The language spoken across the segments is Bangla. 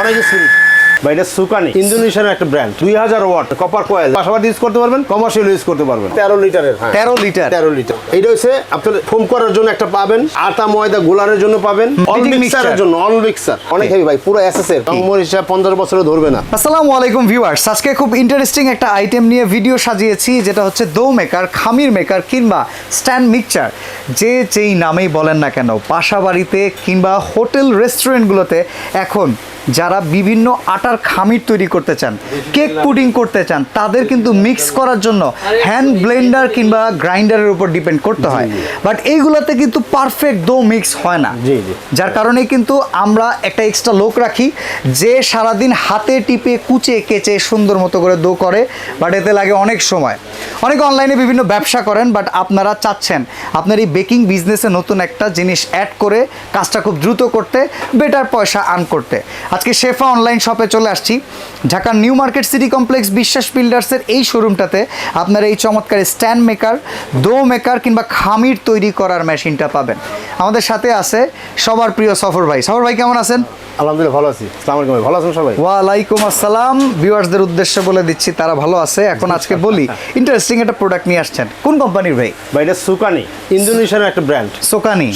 অনেক স্পিড বা এটা সুকানি। ইন্দোনেশিয়ার একটা ব্র্যান্ড দুই হাজার ওয়াট কপার কয়েল পাশাপাশি ইউজ করতে পারবেন কমার্শিয়াল ইউজ করতে পারবেন। তেরো লিটারের হ্যাঁ। তেরো লিটার। তেরো লিটার। এইটা হচ্ছে আপনার ফোম করার জন্য একটা পাবেন আটা ময়দা গোলারের জন্য পাবেন অল মিক্সারের জন্য অল মিক্সার অনেক হেভি ভাই পুরো এসএসএর নম্বর হিসাব পঞ্চাশ বছরে ধরবে না। আসসালামু আলাইকুম ভিউয়ার্স আজকে খুব ইন্টারেস্টিং একটা আইটেম নিয়ে ভিডিও সাজিয়েছি যেটা হচ্ছে দো মেকার খামির মেকার কিংবা স্ট্যান্ড মিক্সচার যে যেই নামেই বলেন না কেন বাসা বাড়িতে কিংবা হোটেল রেস্টুরেন্টগুলোতে এখন যারা বিভিন্ন আটার খামির তৈরি করতে চান কেক পুডিং করতে চান তাদের কিন্তু মিক্স করার জন্য হ্যান্ড ব্লেন্ডার কিংবা গ্রাইন্ডারের উপর ডিপেন্ড করতে হয়। বাট এইগুলোতে কিন্তু পারফেক্ট দো মিক্স হয় না। যার কারণে কিন্তু আমরা একটা এক্সট্রা লোক রাখি যে সারাদিন হাতে টিপে কুচে কেচে সুন্দর মতো করে দো করে বাট এতে লাগে অনেক সময়। অনেকে অনলাইনে বিভিন্ন ব্যবসা করেন বাট আপনারা চাচ্ছেন আপনার এই বেকিং বিজনেসে নতুন একটা জিনিস অ্যাড করে কাজটা খুব দ্রুত করতে বেটার পয়সা আর্ন করতে। আজকে শেফা অনলাইন শপে চলে আসছি। ঢাকার নিউ মার্কেট সিটি কমপ্লেক্স বিশ্বাস বিল্ডার্সের এই শোরুমটাতে আপনারা এই চমৎকার স্ট্যান্ড মেকার দো মেকার কিংবা খামির তৈরি করার মেশিনটা পাবেন। আমাদের সাথে আছে সবার প্রিয় সফর ভাই। সফর ভাই কেমন আছেন? আলহামদুলিল্লাহ ভালো আছি। আলাইকুম ভালো আছেন সবাই? ওয়ালাইকুম আসসালাম। ভিউয়ার্সদের উদ্দেশ্যে বলে দিচ্ছি তারা ভালো আছে। এখন আজকে বলি ইন্টারেস্টিং একটা প্রোডাক্ট নিয়ে আসছেন। কোন কোম্পানির ভাই? এটা সুকানি ইন্দোনেশিয়ার একটা ব্র্যান্ড সোকানি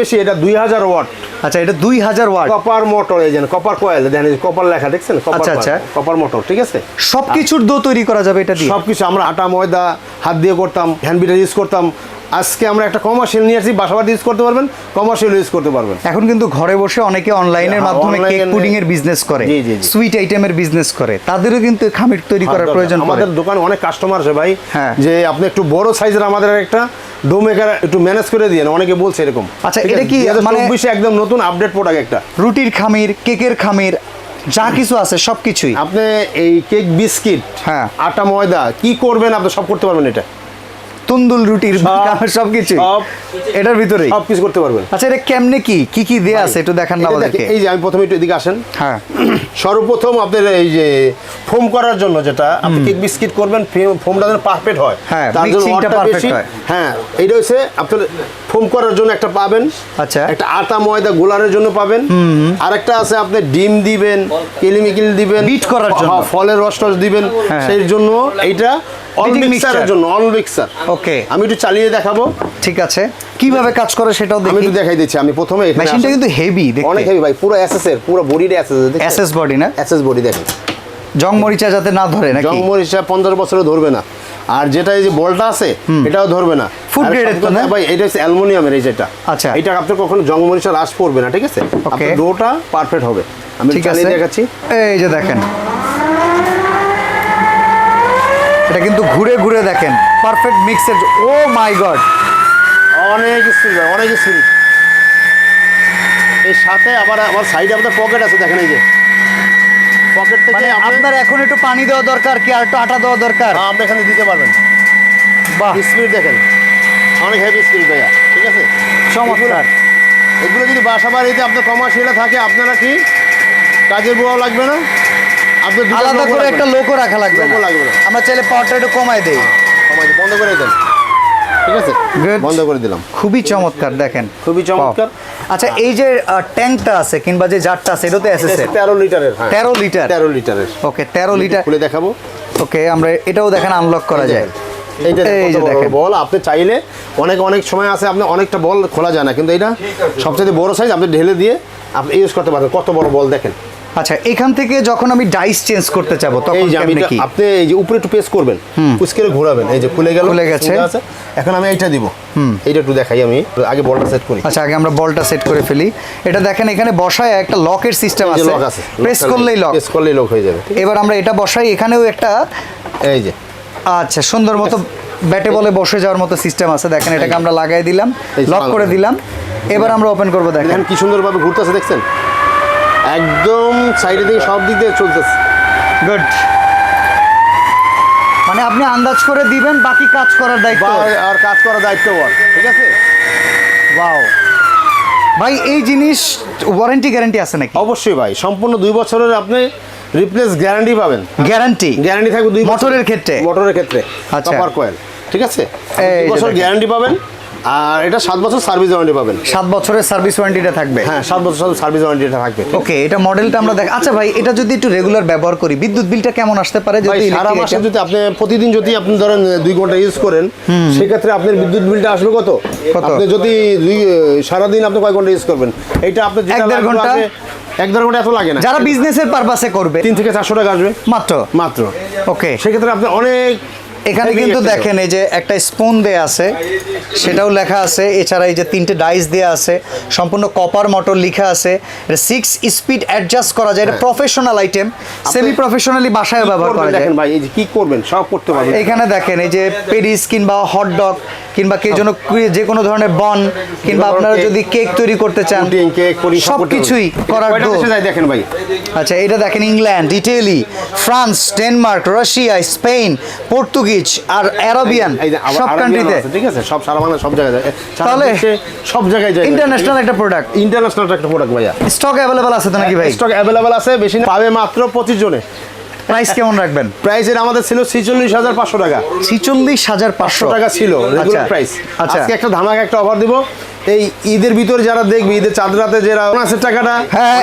বেশি? এটা দুই হাজার ওয়াট। আচ্ছা এটা দুই হাজার ওয়াট। কপার মোটর এই যে কপার কয়েল দেখেন কপার লেখা দেখছেন? আচ্ছা, আচ্ছা। কপার মোটর ঠিক আছে? সবকিছুর দো তৈরি করা যাবে এটা দিয়ে? সবকিছু আমরা আটা ময়দা হাত দিয়ে করতাম হ্যান্ড বিটার ইউজ করতাম। আজকে আমরা একটা কমার্শিয়াল নিয়ে আসছি বাসাবাড়ি ইউজ করতে পারবেন কমার্শিয়াল ইউজ করতে পারবেন। এখন কিন্তু ঘরে বসে অনেকে অনলাইনের হ্যাঁ, মাধ্যমে কেক পুডিং এর বিজনেস করে। সুইট আইটেমের বিজনেস করে তাদেরও কিন্তু খামির তৈরি করার প্রয়োজন আমাদের দোকানে অনেক কাস্টমার আছে ভাই হ্যাঁ। যে আপনি একটু বড় সাইজের আমাদের একটা ডো মেকার একটু ম্যানেজ করে দিয়ে অনেকে বলছে এরকম আচ্ছা, এটা? কি 2024 মানে- একদম নতুন আপডেট প্রোডাক্ট একটা রুটির খামির কেকের খামির যা কিছু আছে সবকিছুই আপনি এই কেক বিস্কিট হ্যাঁ। আটা ময়দা কি করবেন আপনি সব করতে পারবেন এটা তুন্দুল রুটির সবকিছু? সব। এটার ভিতরে সব কিছু করতে পারবেন। আচ্ছা এটা কেমনে কি? কি কি দেয়া আছে? একটু দেখান না আমাদেরকে। এই যে আমি প্রথমে একটু এদিকে আসেন। হ্যাঁ। সর্বপ্রথম আপনার এই যে ফোম করার জন্য যেটা আপনি কেক বিস্কিট করবেন ফোমটা যেন পারফেক্ট হয়। হ্যাঁ, তার জন্য বেশি হয়। হ্যাঁ এইটা হচ্ছে আপনার ফোম করার জন্য একটা পাবেন। আচ্ছা। একটা আটা ময়দা গোলারের জন্য পাবেন। আর একটা আছে আপনি ডিম দিবেন কেলিমিকিল দিবেন Beat করার জন্য। ফলের রস টস দিবেন। হ্যাঁ। সেই জন্য এইটা অল মিক্সারের জন্য অল মিক্সার ওকে আমি একটু চালিয়ে দেখাবো। ঠিক আছে। কীভাবে কাজ করে সেটাও আমি একটু দেখাই দিচ্ছি। আমি প্রথমে মেশিনটা কিন্তু হেভি অনেক হেভি ভাই পুরো এসএস এর পুরো বডিটা এসএস এসএস বডি না? এসএস বডি দেখেন। জং মরিচা যাতে না ধরে নাকি? জংমর হিসাব পঞ্চাশ বছরে ধরবে না। আর যেটা এই যে বলটা আছে এটাও ধরবে না। এর তো না? ভাই এটা হচ্ছে অ্যালুমিনিয়ামের এই যেটা। আচ্ছা। এটা কখনো জংমরিচা রাস পড়বে না ঠিক আছে? আপনার ডোটা পারফেক্ট হবে। আমি চালিয়ে দেখাচ্ছি। এই যে দেখেন। এটা কিন্তু ঘুরে ঘুরে দেখেন। পারফেক্ট মিক্সের ও মাই গড অনেক স্পিড অনেক স্পিড এর সাথে আবার আমার সাইডে আপনার পকেট আছে দেখেন এই যে। পকেট থেকে মানে আপনি আপনার এখন একটু পানি দেওয়া দরকার কি আর একটু আটা দেওয়া দরকার? হ্যাঁ, আপনি এখানে দিতে পারবেন। বাহ। স্পিড দেখেন। অনেক হেভি স্পিড ভাইয়া ঠিক আছে? চমৎকার। এগুলো যদি বাসা বাড়িতে আপনার কমার্শিয়ালে থাকে আপনারা কি কাজের বুয়াও লাগবে না? আলাদা করে একটা লোকও রাখা লাগবে না। আমরা চাইলে পাওয়ারটা একটু কমাই দেই। বন্ধ করে দেন। ঠিক আছে? বন্ধ করে দিলাম। খুবই চমৎকার দেখেন। খুবই চমৎকার। আচ্ছা এই যে ট্যাঙ্কটা আছে কিংবা যে জারটা আছে এটাতে এসেছে তেরো লিটারের হ্যাঁ। তেরো লিটার? তেরো লিটারের। ওকে তেরো লিটার। খুলে দেখাবো। ওকে আমরা এটাও দেখেন আনলক করা যায়। এইটা এই যে দেখেন। বল। আপনি চাইলে অনেক অনেক সময় আছে আপনি অনেকটা বল খোলা যায় না কিন্তু এটা সবচেয়ে বড় সাইজ আপনি ঢেলে দিয়ে আপনি ইউজ করতে পারবেন। কত বড় বল দেখেন। আচ্ছা এখান থেকে যখন আমি ডাইস চেঞ্জ করতে চাবো তখন আমি কি? আপনি এই যে উপরে একটু প্রেস করবেন পুস্কেরে ঘোরাবেন এই যে খুলে গেল খুলে গেছে। এখন আমি এইটা দিব। এইটা একটু দেখাই আমি আগে বলটা সেট করি। আচ্ছা আগে আমরা বলটা সেট করে ফেলি। এটা দেখেন এখানে বসায় একটা লকের সিস্টেম আছে। লক আছে প্রেস করলেই লক প্রেস করলেই লক হয়ে যাবে এবার আমরা এটা বসাই এখানেও একটা এই যে। আচ্ছা সুন্দর মতো ব্যাটে বলে বসে যাওয়ার মতো সিস্টেম আছে। দেখেন এটাকে আমরা লাগাই দিলাম লক করে দিলাম। এবার আমরা ওপেন করব দেখেন। দেখেন কি সুন্দরভাবে ঘুরতেছে দেখছেন? একদম সাইডে থেকে সব দিক দিয়ে চলতেছে। গুড মানে আপনি আন্দাজ করে দিবেন বাকি কাজ করার দায়িত্ব। আর কাজ করার দায়িত্ব বল ঠিক আছে? ওয়াও ভাই এই জিনিস ওয়ারেন্টি গ্যারান্টি আছে নাকি? অবশ্যই ভাই সম্পূর্ণ দুই বছরের আপনি রিপ্লেস গ্যারান্টি পাবেন। গ্যারান্টি গ্যারান্টি থাকবে দুই। মোটরের ক্ষেত্রে? মোটরের ক্ষেত্রে আচ্ছা। কপার কয়েল ঠিক আছে? বছর। গ্যারান্টি পাবেন। আর এটা সাত বছর সার্ভিস ওয়ারেন্টি পাবেন। সাত বছরের সার্ভিস ওয়ারেন্টিটা থাকবে? হ্যাঁ সাত বছর সার্ভিস ওয়ারেন্টিটা থাকবে। ওকে এটা মডেলটা আমরা দেখ আচ্ছা ভাই এটা যদি একটু রেগুলার ব্যবহার করি বিদ্যুৎ বিলটা কেমন আসতে পারে যদি সারা মাসে যদি আপনি প্রতিদিন যদি আপনি ধরেন দুই ঘণ্টা ইউজ করেন সেক্ষেত্রে আপনার বিদ্যুৎ বিলটা আসবে কত? আপনি যদি সারাদিন আপনি কয় ঘণ্টা ইউজ করবেন? এইটা আপনি যেটা এক দেড় ঘণ্টা? এক দেড় ঘণ্টা এত লাগে না। যারা বিজনেসের পারপাসে করবে। তিন থেকে চারশো টাকা আসবে। মাত্র? মাত্র। ওকে। সেক্ষেত্রে আপনি অনেক এখানে কিন্তু দেখেন এই যে একটা স্পুন দেয়া আছে সেটাও লেখা আছে এছাড়া এই যে তিনটে ডাইস দেয়া আছে সম্পূর্ণ কপার মোটর লেখা আছে এটা সিক্স স্পিড অ্যাডজাস্ট করা যায় এটা প্রফেশনাল আইটেম সেমি প্রফেশনালি বাসায় ব্যবহার করা যায়। দেখেন ভাই এই যে কি করবেন সব করতে পারবেন। এখানে দেখেন এই যে পেডিস কিংবা হটডগ কিংবা কে জন্য যে কোনো ধরনের বন কিংবা আপনারা যদি কেক তৈরি করতে চান সব কিছুই করার দেখেন ভাই? আচ্ছা এটা দেখেন England Italy France Denmark Russia Spain Portuguese আর অ্যারাবিয়ান সব কান্ট্রিতে ঠিক আছে? সব সারা বাংলা সব জায়গায় তাহলে সব জায়গায় যায়। ইন্টারন্যাশনাল একটা প্রোডাক্ট ইন্টারন্যাশনাল একটা প্রোডাক্ট ভাইয়া। স্টক অ্যাভেলেবল আছে তো নাকি ভাই? স্টক অ্যাভেলেবল আছে বেশি না। পাবে মাত্র পঁচিশ জনে। প্রাইস কেমন রাখবেন? প্রাইসের আমাদের ছিল ছিচল্লিশ হাজার পাঁচশো টাকা। ছিচল্লিশ হাজার পাঁচশো পাঁচশো টাকা ছিল রেগুলার আচ্ছা। প্রাইস আচ্ছা। আজকে একটা ধামাকা একটা অফার দিব। এই ঈদের ভিতরে যারা দেখবে ঈদের চাঁদ রাতে যারা বোনাসের টাকাটা হ্যাঁ,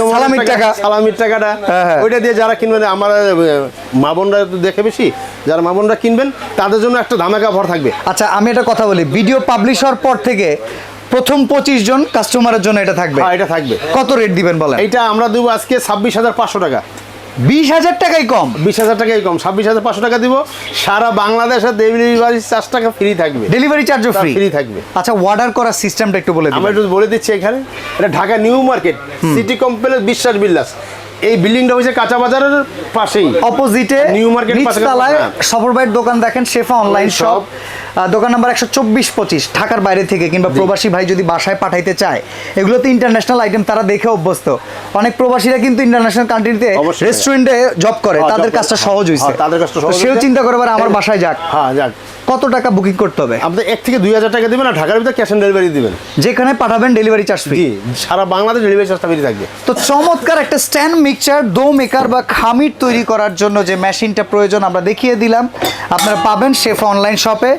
জমানোর সালামির টাকা। সালামির টাকাটা হ্যাঁ, হ্যাঁ। ওইটা দিয়ে যারা কিনবেন আমার মা বোনরা তো দেখে বেশি যারা মা বোনরা কিনবেন তাদের জন্য একটা ধামাকা অফার থাকবে। আচ্ছা আমি একটা কথা বলি ভিডিও পাবলিশ হওয়ার পর থেকে প্রথম পঁচিশ জন কাস্টমারের জন্য এটা থাকবে। হ্যাঁ এটা থাকবে। কত রেট দিবেন বলেন? এইটা আমরা দেবো আজকে ছাব্বিশ হাজার পাঁচশো টাকা। বিশ হাজার টাকাই কম। বিশ হাজার টাকাই কম ছাব্বিশ হাজার পাঁচশো টাকা দিব। সারা বাংলাদেশের ডেলিভারি চার্জ টাকা ফ্রি থাকবে। ডেলিভারি চার্জও ফ্রি ফ্রি থাকবে। আচ্ছা অর্ডার করার সিস্টেমটা একটু বলে আমরা দিবেন। একটু বলে দিচ্ছি এখানে। এটা Dhaka New Market City Complex Biswas Bilas. এই বিল্ডিংটা হচ্ছে কাঁচা বাজারের পাশেই। অপোজিটে নিউ মার্কেট নিচতলায়। সফর ভাইয়ের দোকান দেখেন শেফা অনলাইন শপ দোকান নাম্বার একশো চব্বিশ পঁচিশ ঢাকার বাইরে থেকে কিংবা প্রবাসী ভাই যদি বাসায় পাঠাইতে চায় এগুলো তো ইন্টারন্যাশনাল আইটেম তারা দেখে অভ্যস্ত। অনেক প্রবাসীরা কিন্তু ইন্টারন্যাশনাল কান্ট্রিতে। রেস্টুরেন্টে জব করে হ্যাঁ, তাদের কাজটা সহজ হয়েছে। হ্যাঁ, তাদের কাজটা সহজ সেও চিন্তা করে আমার বাসায় যাক। হ্যাঁ যাক। কত টাকা বুকিং করতে হবে? আপনি এক থেকে দুই হাজার টাকা দিবেন আর ঢাকার ভিতরে ক্যাশ অন ডেলিভারি দিবেন। যেখানে পাঠাবেন ডেলিভারি চার্জ ফ্রি সারা বাংলাদেশ ডেলিভারি চার্জটা ফ্রি থাকবে। তো চমৎকার একটা স্ট্যান্ড মিক্সচার দো মেকার বা খামির তৈরি করার জন্য যে মেশিনটা প্রয়োজন আমরা দেখিয়ে দিলাম। আপনারা পাবেন শেফ অনলাইন শপে।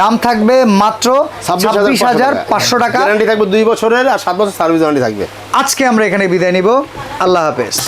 দাম থাকবে মাত্র ছাব্বিশ হাজার পাঁচশো টাকা। গ্যারান্টি থাকবে দুই বছরের আর সাত বছর সার্ভিস গ্যারান্টি থাকবে। আজকে আমরা এখানে বিদায় নিব। আল্লাহ হাফেজ।